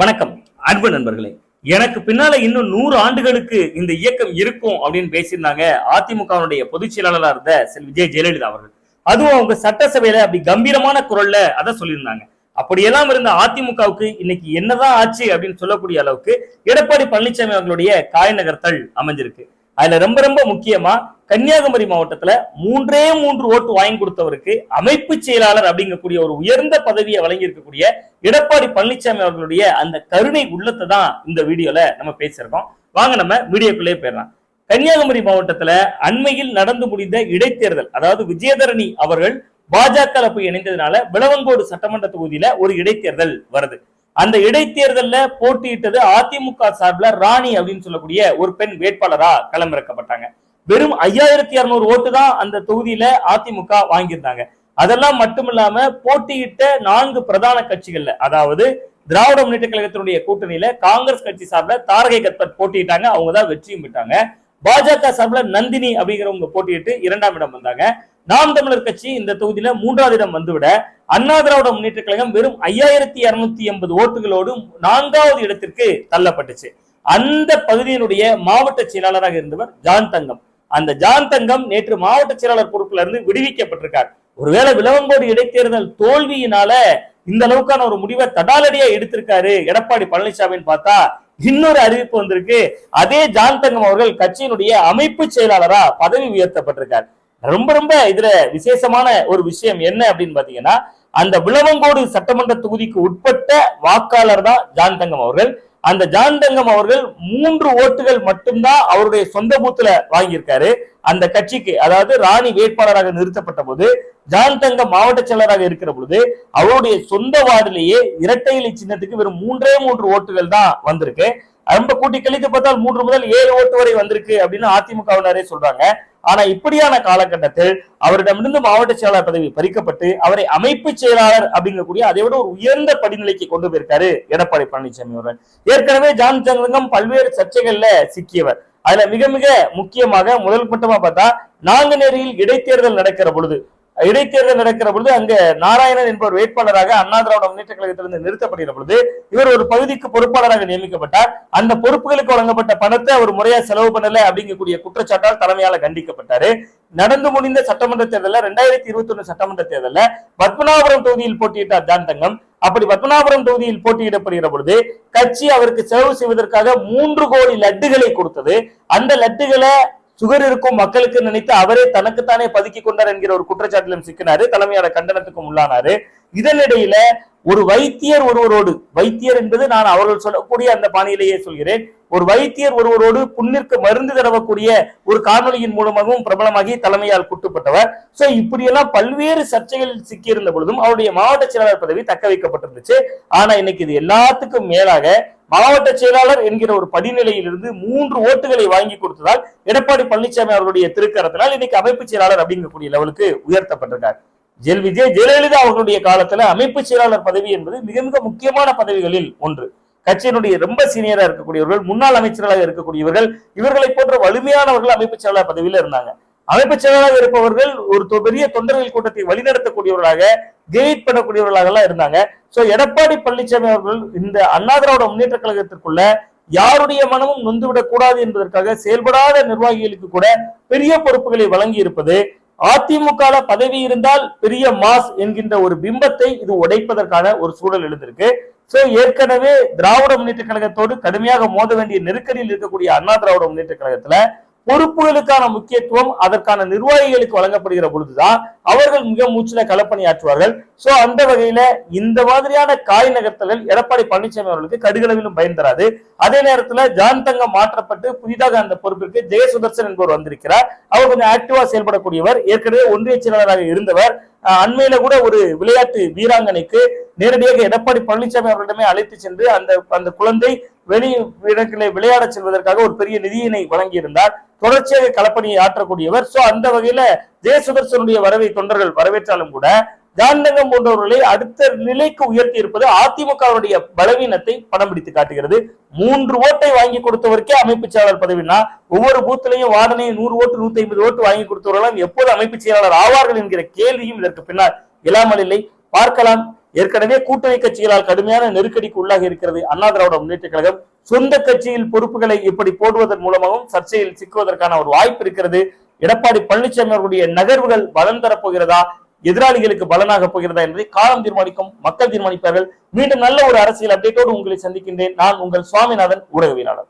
வணக்கம் அன்பு நண்பர்களே. எனக்கு பின்னால இன்னும் நூறு ஆண்டுகளுக்கு இந்த இயக்கம் இருக்கும் அப்படின்னு பேசியிருந்தாங்க அதிமுகவுடைய பொதுச் செயலாளராக இருந்த செல் விஜய் ஜெயலலிதா அவர்கள். அதுவும் அவங்க சட்டசபையில அப்படி கம்பீரமான குரல்ல அதை சொல்லியிருந்தாங்க. அப்படியெல்லாம் இருந்த அதிமுகவுக்கு இன்னைக்கு என்னதான் ஆச்சு அப்படின்னு சொல்லக்கூடிய அளவுக்கு எடப்பாடி பழனிசாமி அவர்களுடைய காய் நகர்த்தல் அமைஞ்சிருக்கு. அதுல ரொம்ப ரொம்ப முக்கியமா கன்னியாகுமரி மாவட்டத்துல மூன்றே மூன்று ஓட்டு வாங்கி கொடுத்தவருக்கு அமைப்பு செயலாளர் அப்படிங்கக்கூடிய ஒரு உயர்ந்த பதவியை வழங்கி இருக்கக்கூடிய எடப்பாடி பழனிசாமி அவர்களுடைய அந்த கருணை உள்ளத்தை தான் இந்த வீடியோல நம்ம பேசியிருக்கோம். வாங்க நம்ம வீடியோக்குள்ளேயே போயிடலாம். கன்னியாகுமரி மாவட்டத்துல அண்மையில் நடந்து முடிந்த இடைத்தேர்தல் அதாவது விஜயதரணி அவர்கள் பாஜக போய் இணைந்ததுனால விளவங்கோடு சட்டமன்ற தொகுதியில ஒரு இடைத்தேர்தல் வருது. அந்த இடைத்தேர்தலில் போட்டியிட்டது அதிமுக சார்பில் ராணி அப்படின்னு சொல்லக்கூடிய ஒரு பெண் வேட்பாளரா களமிறக்கப்பட்டாங்க. வெறும் ஐயாயிரத்தி இருநூறு ஓட்டு தான் அந்த தொகுதியில அதிமுக வாங்கியிருந்தாங்க. அதெல்லாம் மட்டுமில்லாம போட்டியிட்ட நான்கு பிரதான கட்சிகள்ல அதாவது திராவிட முன்னேற்ற கழகத்தினுடைய கூட்டணியில காங்கிரஸ் கட்சி சார்பில் தாரகை கத்பத் போட்டியிட்டாங்க. அவங்க தான் வெற்றியும் பெற்றாங்க. பாஜக சார்பில் நந்தினி அப்படிங்கிறவங்க போட்டியிட்டு இரண்டாம் இடம் வந்தாங்க. நாம் தமிழர் கட்சி இந்த தொகுதியில மூன்றாவது இடம் வந்துவிட அண்ணா திராவிட முன்னேற்ற கழகம் வெறும் ஐயாயிரத்தி இருநூத்தி எண்பது ஓட்டுகளோடு நான்காவது இடத்திற்கு தள்ளப்பட்டுச்சு. அந்த பகுதியினுடைய மாவட்ட செயலாளராக இருந்தவர் ஜான் தங்கம். அந்த ஜான் தங்கம் நேற்று மாவட்ட செயலாளர் பொறுப்புல இருந்து விடுவிக்கப்பட்டிருக்கார். ஒருவேளை விளவங்கோடு இடைத்தேர்தல் தோல்வியினால இந்த அளவுக்கான ஒரு முடிவை தடாலடியா எடுத்திருக்காரு எடப்பாடி பழனிசாமின்னு பார்த்தா இன்னொரு அறிவிப்பு வந்திருக்கு. அதே ஜான் தங்கம் அவர்கள் கட்சியினுடைய அமைப்பு செயலாளரா பதவி உயர்த்தப்பட்டிருக்கார். ரொம்ப ரொம்ப இதுல விசேஷமான ஒரு விஷயம் என்ன அப்படின்னு பாத்தீங்கன்னா அந்த விளவங்கோடு சட்டமன்ற தொகுதிக்கு உட்பட்ட வாக்காளர் தான் ஜான் தங்கம் அவர்கள். அந்த ஜான் தங்கம் அவர்கள் மூன்று ஓட்டுகள் மட்டும்தான் அவருடைய சொந்த பூத்துல வாங்கியிருக்காரு. அந்த கட்சிக்கு அதாவது ராணி வேட்பாளராக நிறுத்தப்பட்ட போது ஜான் தங்கம் மாவட்ட செயலராக இருக்கிற பொழுது அவருடைய சொந்த வார்டிலேயே இரட்டை இலை சின்னத்துக்கு வெறும் மூன்றே மூன்று ஓட்டுகள் தான் வந்திருக்கு. ரொம்ப கூட்டி கழித்து பார்த்தால் மூன்று முதல் ஏழு ஓட்டு வரை வந்திருக்கு அப்படின்னு அதிமுகவினரே சொல்றாங்க. ஆனா இப்படியான காலகட்டத்தில் அவரிடமிருந்து மாவட்ட செயலாளர் பதவி பறிக்கப்பட்டு அவரை அமைப்பு செயலாளர் அப்படிங்கக்கூடிய அதை விட ஒரு உயர்ந்த படிநிலைக்கு கொண்டு போயிருக்காரு எடப்பாடி பழனிசாமி அவர்கள். ஏற்கனவே ஜான் தங்கம் பல்வேறு சர்ச்சைகள்ல சிக்கியவர். அதுல மிக மிக முக்கியமாக முதல் கட்டமா பார்த்தா நாங்குநேரியில் இடைத்தேர்தல் நடக்கிற பொழுது இடைத்தேர்தல் நடக்கிற பொழுது அங்க நாராயணன் என்பவர் வேட்பாளராக அண்ணா திராவிட முன்னேற்ற கழகத்திலிருந்து நிறுத்தப்படுகிற பொழுது இவர் ஒரு பகுதிக்கு பொறுப்பாளராக நியமிக்கப்பட்டார். அந்த பொறுப்புகளுக்கு வழங்கப்பட்ட பணத்தை அவர் முறையா செலவு பண்ணல அப்படிங்கக்கூடிய குற்றச்சாட்டால் தலைமையால கண்டிக்கப்பட்டாரு. நடந்து முடிந்த சட்டமன்ற தேர்தலில் ரெண்டாயிரத்தி இருபத்தி ஒண்ணு சட்டமன்ற தேர்தலில் பத்மநாபபுரம் தொகுதியில் போட்டியிட்டார் ஜான் தங்கம் அப்படி பத்மநாபபுரம் தொகுதியில் போட்டியிடப்படுகிற பொழுது கட்சி அவருக்கு செலவு செய்வதற்காக மூன்று கோடி லட்டுகளை கொடுத்தது. அந்த லட்டுகளை சுகர் இருக்கும் மக்களுக்கு நினைத்து அவரே தனக்குத்தானே பதுக்கி கொண்டார் என்கிற ஒரு குற்றச்சாட்டிலும் சிக்கினாரு. தலைமையான கண்டனத்துக்கும் உள்ளானாரு. இதனிடையில ஒரு வைத்தியர் ஒருவரோடு வைத்தியர் என்பது நான் அவர்கள் சொல்லக்கூடிய அந்த பாணியிலேயே சொல்கிறேன். ஒரு வைத்தியர் ஒருவரோடு புண்ணிற்கு மருந்து தடவக்கூடிய ஒரு காணொலியின் மூலமாகவும் பிரபலமாகி தலைமையால் குட்டுப்பட்டவர். சோ இப்படியெல்லாம் பல்வேறு சர்ச்சைகளில் சிக்கியிருந்த பொழுதும் அவருடைய மாவட்ட செயலாளர் பதவி தக்க வைக்கப்பட்டிருந்துச்சு. ஆனா இன்னைக்கு இது எல்லாத்துக்கும் மேலாக மாவட்ட செயலாளர் என்கிற ஒரு படிநிலையிலிருந்து மூன்று ஓட்டுகளை வாங்கி கொடுத்ததால் எடப்பாடி பழனிசாமி அவர்களுடைய திருக்கரத்தினால் இன்னைக்கு அமைப்பு செயலாளர் அப்படிங்கக்கூடிய லெவலுக்கு உயர்த்தப்பட்டிருக்கார். ஜெல் விஜய் ஜெயலலிதா அவர்களுடைய காலத்துல அமைப்பு செயலாளர் பதவி என்பது மிக மிக முக்கியமான பதவிகளில் ஒன்று. கட்சியினுடைய ரொம்ப சீனியரா இருக்கக்கூடியவர்கள் முன்னாள் அமைச்சர்களாக இருக்கக்கூடியவர்கள் இவர்களை போன்ற வலிமையானவர்கள் அமைப்பு செயலாளர் பதவியில இருந்தாங்க. அமைப்பு செயலாளராக இருப்பவர்கள் ஒரு தொ- பெரிய தொண்டர்கள் கூட்டத்தை வழிநடத்தக்கூடியவர்களாக கைட் பண்ணக்கூடியவர்களாக எல்லாம் இருந்தாங்க. சோ எடப்பாடி பழனிசாமி அவர்கள் இந்த அண்ணா திராவிட முன்னேற்ற கழகத்திற்குள்ள யாருடைய மனமும் நொந்துவிடக் கூடாது என்பதற்காக செயல்படாத நிர்வாகிகளுக்கு கூட பெரிய பொறுப்புகளை வழங்கி இருப்பது அதிமுக பதவி இருந்தால் பெரிய மாஸ் என்கின்ற ஒரு பிம்பத்தை இது உடைப்பதற்கான ஒரு சூழல் எழுந்திருக்கு. சோ ஏற்கனவே திராவிட முன்னேற்ற கழகத்தோடு கடுமையாக மோத வேண்டிய நெருக்கடியில் இருக்கக்கூடிய அண்ணா திராவிட முன்னேற்ற கழகத்துல பொறுப்புகளுக்கான முக்கியத்துவம் அதற்கான நிர்வாகிகளுக்கு வழங்கப்படுகிற பொழுதுதான் அவர்கள் மிக மூச்சில களப்பணியாற்றுவார்கள். சோ அந்த வகையில இந்த மாதிரியான காய் நகர்த்தல்கள் எடப்பாடி பழனிசாமி அவர்களுக்கு கடுகளவிலும் பயன் தராது. அதே நேரத்துல ஜான் தங்கம் மாற்றப்பட்டு புதிதாக அந்த பொறுப்பிற்கு ஜெயசுதர்சன் என்பவர் வந்திருக்கிறார். அவர் கொஞ்சம் ஆக்டிவா செயல்படக்கூடியவர். ஏற்கனவே ஒன்றிய செயலாளராக இருந்தவர். அண்மையில கூட ஒரு விளையாட்டு வீராங்கனைக்கு நேரடியாக எடப்பாடி பழனிசாமி அவர்களிடமே அழைத்து சென்று அந்த அந்த குழந்தை வெளி இடங்களை விளையாட செல்வதற்காக ஒரு பெரிய நிதியினை வழங்கியிருந்தார். தொடர்ச்சியாக களப்பணியை ஆற்றக்கூடியவர். சோ அந்த வகையில ஜெயசுதர்சனுடைய வரவை தொண்டர்கள் வரவேற்றாலும் கூட ஜான்தங்கம் போன்றவர்களை அடுத்த நிலைக்கு உயர்த்தி இருப்பது அதிமுகவுடைய பலவீனத்தை படம் பிடித்து காட்டுகிறது. மூன்று ஓட்டை வாங்கி கொடுத்தவருக்கே அமைப்பு செயலாளர் பதவினா ஒவ்வொரு பூத்திலையும் வார்டனையும் நூறு ஓட்டு நூத்தி ஐம்பது ஓட்டு வாங்கி கொடுத்தவர்களும் எப்போது அமைப்பு செயலாளர் ஆவார்கள் என்கிற கேள்வியும் இதற்கு பின்னால் இல்லாமல் இல்லை. பார்க்கலாம். ஏற்கனவே கூட்டணி கட்சிகளால் கடுமையான நெருக்கடிக்கு உள்ளாக இருக்கிறது அண்ணா திராவிட முன்னேற்ற கழகம். சொந்த கட்சியில் பொறுப்புகளை இப்படி போடுவதன் மூலமாகவும் சர்ச்சையில் சிக்குவதற்கான ஒரு வாய்ப்பு இருக்கிறது. எடப்பாடி பழனிசாமி அவர்களுடைய நகர்வுகள் பலன் தரப்போகிறதா எதிராளிகளுக்கு பலனாக போகிறதா என்பதை காலம் தீர்மானிக்கும் மக்கள் தீர்மானிப்பார்கள். மீண்டும் நல்ல ஒரு அரசியல் அப்டேட்டோடு உங்களை சந்திக்கின்றேன். நான் உங்கள் சுவாமிநாதன் ஊடகவியலாளர்.